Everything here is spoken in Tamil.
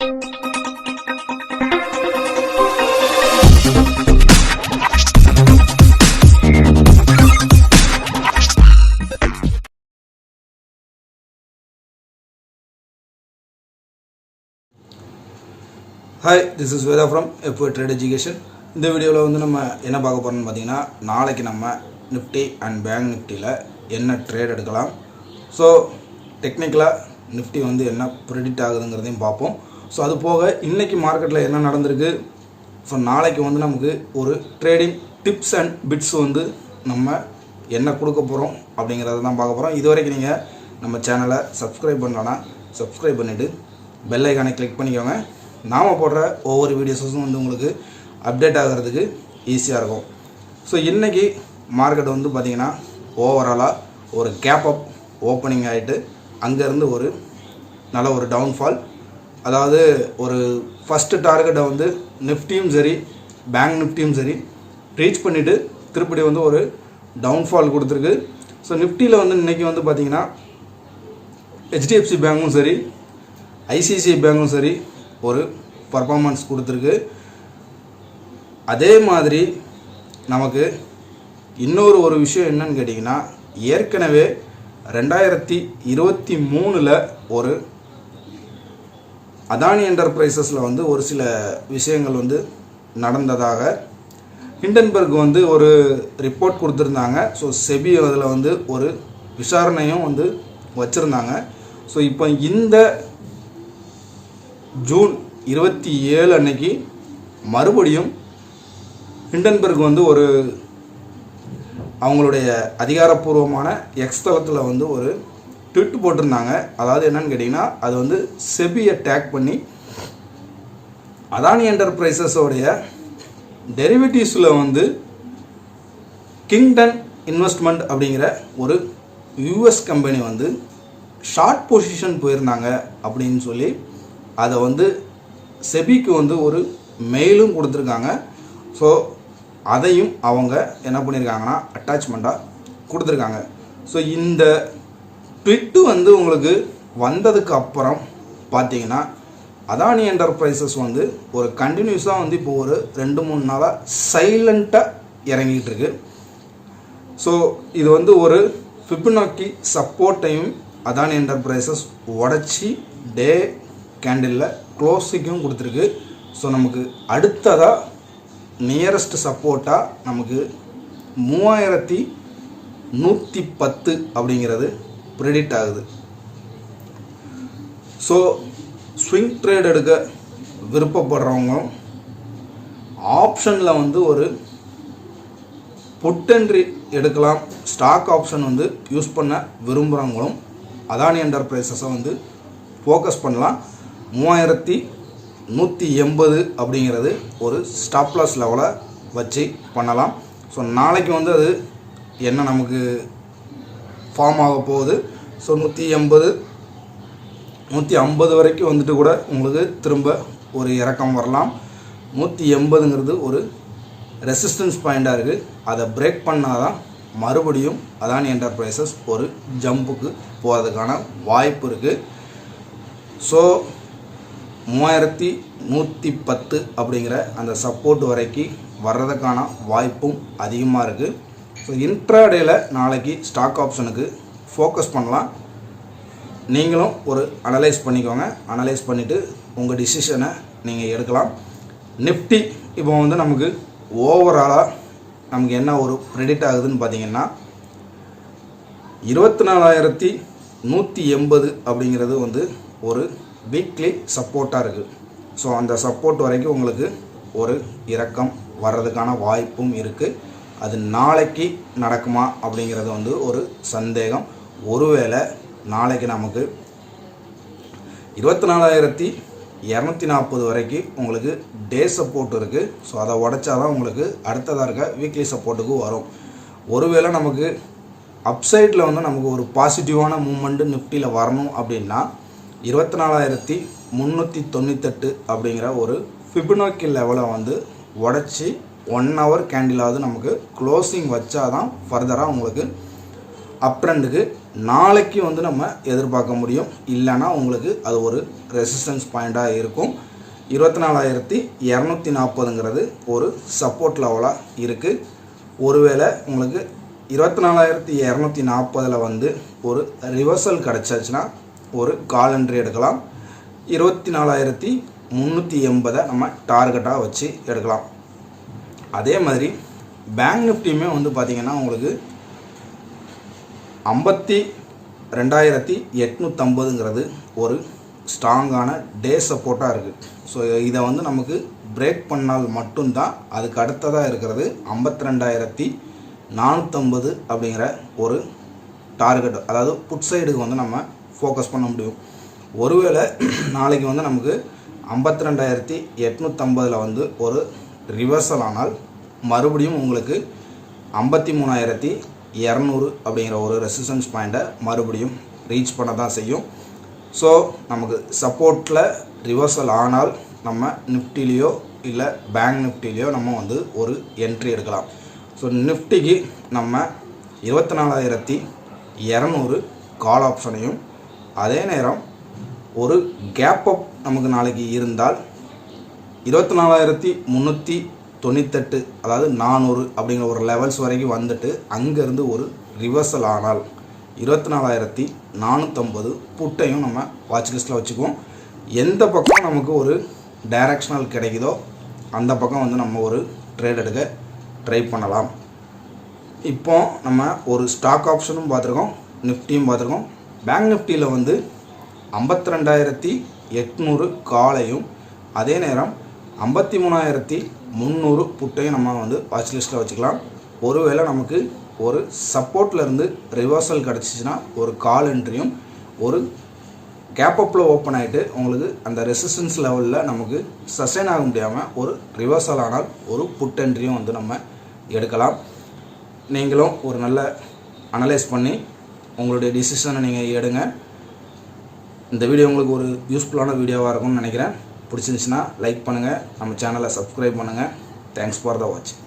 Hi this is Veda from F O trade education இந்த வீடியோவில் வந்து நம்ம என்ன பார்க்க போகிறோம்னு பார்த்தீங்கன்னா நாளைக்கு நம்ம நிஃப்டி அண்ட் பேங்க் நிஃப்டியில் என்ன ட்ரேட் எடுக்கலாம். ஸோ டெக்னிக்கலாக நிஃப்டி வந்து என்ன ப்ரெடிக்ட் ஆகுதுங்கிறதையும் பார்ப்போம். ஸோ அது போக இன்றைக்கி மார்க்கெட்டில் என்ன நடந்திருக்கு? ஸோ நாளைக்கு வந்து நமக்கு ஒரு ட்ரேடிங் டிப்ஸ் அண்ட் பிட்ஸ் வந்து நம்ம என்ன கொடுக்க போகிறோம் அப்படிங்கிறத தான் பார்க்க போகிறோம் இது வரைக்கும் நீங்கள் நம்ம சேனலை சப்ஸ்கிரைப் பண்ணலன்னா சப்ஸ்கிரைப் பண்ணிவிட்டு பெல் ஐக்கானை கிளிக் பண்ணிக்கோங்க. நாம் போடுற ஒவ்வொரு வீடியோஸும் வந்து உங்களுக்கு அப்டேட் ஆகிறதுக்கு ஈஸியாக இருக்கும். ஸோ இன்றைக்கி மார்க்கெட் வந்து பார்த்திங்கன்னா ஓவராலாக ஒரு கேப் அப் ஓப்பனிங் ஆகிட்டு அங்கேருந்து ஒரு நல்ல ஒரு டவுன்ஃபால் அதாவது ஒரு ஃபஸ்ட்டு டார்கெட்டை வந்து நிஃப்டியும் சரி பேங்க் நிஃப்டியும் சரி ரீச் பண்ணிவிட்டு திருப்படி வந்து ஒரு டவுன்ஃபால் கொடுத்துருக்கு. ஸோ நிஃப்டியில் வந்து இன்றைக்கி வந்து பார்த்திங்கன்னா ஹெச்டிஎஃப்சி பேங்க்கும் சரி ஐசிஐசிஐ பேங்க்கும் சரி ஒரு பர்ஃபார்மன்ஸ் கொடுத்துருக்கு. அதே மாதிரி நமக்கு இன்னொரு ஒரு விஷயம் என்னன்னு கேட்டிங்கன்னா ஏற்கனவே ரெண்டாயிரத்தி இருபத்தி மூணில் ஒரு அதானி என்டர்பிரைசஸில் வந்து ஒரு சில விஷயங்கள் வந்து நடந்ததாக ஹிண்டன்பர்க் வந்து ஒரு ரிப்போர்ட் கொடுத்துருந்தாங்க. ஸோ செபி அதில் வந்து ஒரு விசாரணையும் வந்து வச்சுருந்தாங்க. ஸோ இப்போ இந்த ஜூன் இருபத்தி ஏழு அன்னைக்கு மறுபடியும் ஹிண்டன்பர்க் வந்து ஒரு அவங்களுடைய அதிகாரப்பூர்வமான எக்ஸ்தலத்தில் வந்து ஒரு ட்விட் போட்டிருந்தாங்க. அதாவது என்னன்னு கேட்டிங்கன்னா அது வந்து செபியை டேக் பண்ணி அதானி என்டர்பிரைசஸோடைய டெரிவேட்டிவ்ஸில் வந்து கிங்டன் இன்வெஸ்ட்மெண்ட் அப்படிங்கிற ஒரு யூஎஸ் கம்பெனி வந்து ஷார்ட் பொசிஷன் போயிருந்தாங்க அப்படின்னு சொல்லி அதை வந்து செபிக்கு வந்து ஒரு மெயிலும் கொடுத்துருக்காங்க. ஸோ அதையும் அவங்க என்ன பண்ணியிருக்காங்கன்னா அட்டாச்மெண்ட்டாக கொடுத்துருக்காங்க. ஸோ இந்த ட்விட்டு வந்து உங்களுக்கு வந்ததுக்கு அப்புறம் பார்த்தீங்கன்னா அதானி என்டர்பிரைசஸ் வந்து ஒரு கண்டினியூஸாக வந்து இப்போ ஒரு ரெண்டு மூணு நாளாக சைலண்ட்டாக இறங்கிட்டு இருக்கு. ஸோ இது வந்து ஒரு ஃபிப்னாக்கி சப்போர்ட்டையும் அதானி என்டர்பிரைசஸ் உடச்சி டே கேண்டிலில் க்ளோஸிக்கும் கொடுத்துருக்கு. ஸோ நமக்கு அடுத்ததாக நியரஸ்ட் சப்போர்ட்டாக நமக்கு மூவாயிரத்தி நூற்றி பத்து அப்படிங்கிறது ப்ரிடிக்ட் ஆகுது. ஸோ ஸ்விங் ட்ரேட் எடுக்க விருப்பப்படுறவங்களும் ஆப்ஷனில் வந்து ஒரு புட்டென்ட்ரி எடுக்கலாம். ஸ்டாக் ஆப்ஷன் வந்து யூஸ் பண்ண விரும்புகிறவங்களும் அதானி என்டர்பிரைசஸை வந்து ஃபோக்கஸ் பண்ணலாம். மூவாயிரத்தி நூற்றி எண்பது அப்படிங்கிறது ஒரு ஸ்டாப்லாஸ் லெவலை வச்சு பண்ணலாம். ஸோ நாளைக்கு வந்து அது என்ன நமக்கு ஃபார்ம் ஆக போகுது. ஸோ நூற்றி எண்பது நூற்றி ஐம்பது வரைக்கும் வந்துட்டு கூட உங்களுக்கு திரும்ப ஒரு இறக்கம் வரலாம். நூற்றி எண்பதுங்கிறது ஒரு ரெசிஸ்டன்ஸ் பாயிண்ட்டாக இருக்குது அதை பிரேக் பண்ணால் தான் மறுபடியும் அதானி என்டர்பிரைசஸ் ஒரு ஜம்புக்கு போகிறதுக்கான வாய்ப்பு இருக்குது ஸோ மூவாயிரத்தி நூற்றி பத்து அப்படிங்கிற அந்த சப்போர்ட் வரைக்கும் வர்றதுக்கான வாய்ப்பும் அதிகமாக இருக்குது ஸோ இன்ட்ராடேயில் நாளைக்கு ஸ்டாக் ஆப்ஷனுக்கு ஃபோக்கஸ் பண்ணலாம். நீங்களும் ஒரு அனலைஸ் பண்ணிக்கோங்க. அனலைஸ் பண்ணிவிட்டு உங்கள் டிசிஷனை நீங்கள் எடுக்கலாம். நிஃப்டி இப்போ வந்து நமக்கு ஓவராலாக நமக்கு என்ன ஒரு ப்ரெடிட் ஆகுதுன்னு பார்த்தீங்கன்னா இருபத்தி நாலாயிரத்தி நூற்றி எண்பது அப்படிங்கிறது வந்து ஒரு வீக்லி சப்போர்ட்டாக இருக்குது ஸோ அந்த சப்போர்ட் வரைக்கும் உங்களுக்கு ஒரு இறக்கம் வர்றதுக்கான வாய்ப்பும் இருக்குது அது நாளைக்கு நடக்குமா அப்படிங்கிறது வந்து ஒரு சந்தேகம். ஒருவேளை நாளைக்கு நமக்கு இருபத்தி நாலாயிரத்தி இரநூத்தி நாற்பது வரைக்கும் உங்களுக்கு டே சப்போர்ட் இருக்குது ஸோ அதை உடைச்சாதான் உங்களுக்கு அடுத்ததாக இருக்க வீக்லி சப்போர்ட்டுக்கு வரும். ஒருவேளை நமக்கு அப்சைட்டில் வந்து நமக்கு ஒரு பாசிட்டிவான மூமெண்ட்டு நிஃப்டியில் வரணும் அப்படின்னா இருபத்தி நாலாயிரத்தி முந்நூற்றி தொண்ணூத்தெட்டு அப்படிங்கிற ஒரு ஃபிபினோக்கி லெவலை வந்து உடச்சி ஒன் ஹவர் கேண்டிலாவது நமக்கு க்ளோசிங் வச்சாதான் ஃபர்தராக உங்களுக்கு அப்ரெண்டுக்கு நாளைக்கு வந்து நம்ம எதிர்பார்க்க முடியும். இல்லைன்னா உங்களுக்கு அது ஒரு ரெசிஸ்டன்ஸ் பாயிண்ட்டாக இருக்கும். இருபத்தி நாலாயிரத்தி இரநூத்தி நாற்பதுங்கிறது ஒரு சப்போர்ட் லெவலாக இருக்குது ஒருவேளை உங்களுக்கு இருபத்தி நாலாயிரத்தி இரநூத்தி நாற்பதில் வந்து ஒரு ரிவர்சல் கிடச்சிச்சின்னா ஒரு கால் என்ட்ரி எடுக்கலாம். இருபத்தி நாலாயிரத்தி முந்நூற்றி எண்பதை நம்ம டார்கெட்டாக வச்சு எடுக்கலாம். அதே மாதிரி பேங்க் நிஃப்டியுமே வந்து பார்த்திங்கன்னா உங்களுக்கு ஐம்பத்தி ரெண்டாயிரத்தி எட்நூற்றம்பதுங்கிறது ஒரு ஸ்ட்ராங்கான டே சப்போர்ட்டாக இருக்குது ஸோ இதை வந்து நமக்கு பிரேக் பண்ணால் மட்டும்தான் அதுக்கு அடுத்ததாக இருக்கிறது ஐம்பத்தி ரெண்டாயிரத்தி நானூற்றம்பது அப்படிங்கிற ஒரு டார்கெட் அதாவது புட் சைடுக்கு வந்து நம்ம ஃபோக்கஸ் பண்ண முடியும். ஒருவேளை நாளைக்கு வந்து நமக்கு ஐம்பத்தி ரெண்டாயிரத்தி எட்நூற்றம்பதில் வந்து ஒரு ரிவர்சல் ஆனால் மறுபடியும் உங்களுக்கு ஐம்பத்தி மூணாயிரத்தி இரநூறு அப்படிங்கிற ஒரு ரெசிஸ்டன்ஸ் பாயிண்ட்டை மறுபடியும் ரீச் பண்ண தான் செய்யும். ஸோ நமக்கு சப்போர்ட்டில் ரிவர்சல் ஆனால் நம்ம நிஃப்டிலேயோ இல்லை பேங்க் நிஃப்டிலேயோ நம்ம வந்து ஒரு என்ட்ரி எடுக்கலாம். ஸோ நிஃப்டிக்கு நம்ம இருபத்தி நாலாயிரத்தி இரநூறு கால் ஆப்ஷனையும் அதே நேரம் ஒரு கேப் அப் நமக்கு நாளைக்கு இருந்தால் இருபத்தி நாலாயிரத்தி முந்நூற்றி தொண்ணூத்தெட்டு அதாவது நானூறு அப்படிங்கிற ஒரு லெவல்ஸ் வரைக்கும் வந்துட்டு அங்கேருந்து ஒரு ரிவர்சல் ஆனால் இருபத்தி நாலாயிரத்தி நானூற்றம்பது புட்டையும் நம்ம வாட்ச் லிஸ்ட்டில் வச்சுக்குவோம். எந்த பக்கம் நமக்கு ஒரு டைரக்ஷனல் கிடைக்குதோ அந்த பக்கம் வந்து நம்ம ஒரு ட்ரேட் எடுக்க ட்ரை பண்ணலாம். இப்போ நம்ம ஒரு ஸ்டாக் ஆப்ஷனும் பார்த்துருக்கோம் நிஃப்டியும் பார்த்துருக்கோம். பேங்க் நிஃப்டியில் வந்து ஐம்பத்தி ரெண்டாயிரத்தி எட்நூறு காலையும் அதே நேரம் ஐம்பத்தி மூணாயிரத்தி முந்நூறு புட்டையும் நம்ம வந்து வாட்ச் லிஸ்ட்டில் வச்சுக்கலாம். ஒருவேளை நமக்கு ஒரு சப்போர்ட்லேருந்து ரிவர்சல் கிடச்சிச்சின்னா ஒரு கால் என்ட்ரியும் ஒரு கேப்பப்பில் ஓப்பன் ஆகிட்டு உங்களுக்கு அந்த ரெசிஸ்டன்ஸ் லெவலில் நமக்கு சஸ்டைன் ஆக முடியாமல் ஒரு ரிவர்சல் ஆனால் ஒரு புட் என்ட்ரியும் வந்து நம்ம எடுக்கலாம். நீங்களும் ஒரு நல்ல அனலைஸ் பண்ணி உங்களுடைய டிசிஷனை நீங்கள் எடுங்க. இந்த வீடியோ உங்களுக்கு ஒரு யூஸ்ஃபுல்லான வீடியோவாக இருக்கும்னு நினைக்கிறேன். பிடிச்சிருந்துச்சுன்னா லைக் பண்ணுங்கள் நம்ம சேனலை சப்ஸ்கிரைப் பண்ணுங்கள் தேங்க்ஸ் ஃபார் த வாட்சிங்